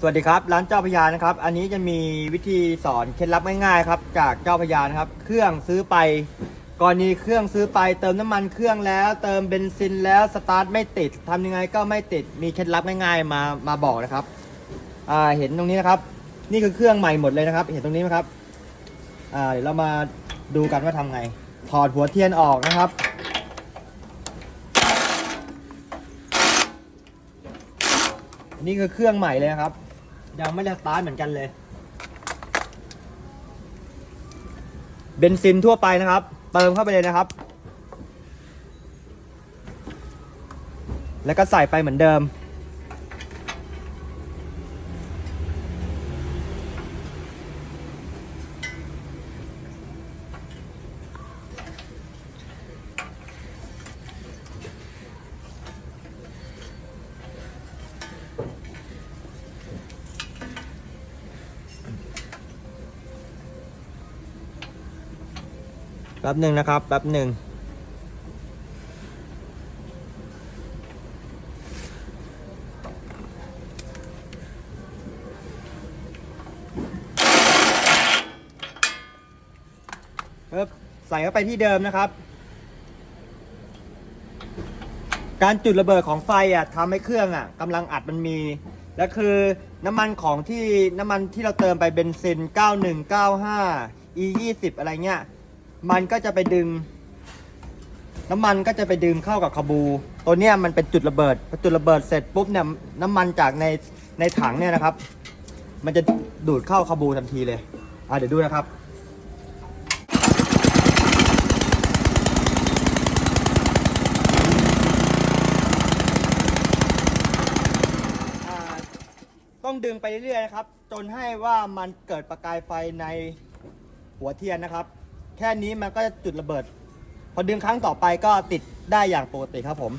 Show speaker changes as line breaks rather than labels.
สวัสดีครับ ร้านเจ้าพยานะครับ อันนี้จะมีวิธีสอนเคล็ดลับง่ายๆครับ จากเจ้าพยานะครับ เครื่องซื้อไปกรณีเครื่องซื้อไปเติมน้ำมันเครื่องแล้ว เติมเบนซินแล้วสตาร์ทไม่ติดทำยังไงก็ไม่ติดมีเคล็ดลับง่ายๆมามาบอกนะครับเห็นตรงนี้นะครับ นี่คือเครื่องใหม่หมดเลยนะครับ เห็นตรงนี้ไหมครับเดี๋ยวเรามาดูกันว่าทำไง ถอดหัวเทียนออกนะครับ นี่คือเครื่องใหม่เลยนะครับ ยังไม่ได้สตาร์ทเหมือนกันเลย เบนซินทั่วไปนะครับ เติมเข้าไปเลยนะครับ แล้วก็ใส่ไปเหมือนเดิม แป๊บหนึ่งนะครับ แป๊บหนึ่งปึ๊บใส่เข้าไปที่เดิมนะครับ การจุดระเบิดของไฟอะทำให้เครื่องอะกำลังอัดมันมี และคือน้ำมันของที่น้ำมันที่เราเติมไปเบนซิน 9195 E 20 อะไรเงี้ย มันก็จะไปดึง น้ำมันก็จะไปดึงเข้ากับคาบู ตัวเนี้ยมันเป็นจุดระเบิดพอจุดระเบิดเสร็จปุ๊บเนี่ยน้ำมันจากในในถังเนี่ยนะครับ มันจะดูดเข้าคาบูทันทีเลยอะเดี๋ยวดูนะครับต้องดึงไปเรื่อยๆนะครับ จนให้ว่ามันเกิดประกายไฟในหัวเทียนนะครับ แค่นี้มันก็จะจุดระเบิด พอดึงครั้งต่อไปก็ติดได้อย่างปกติครับผม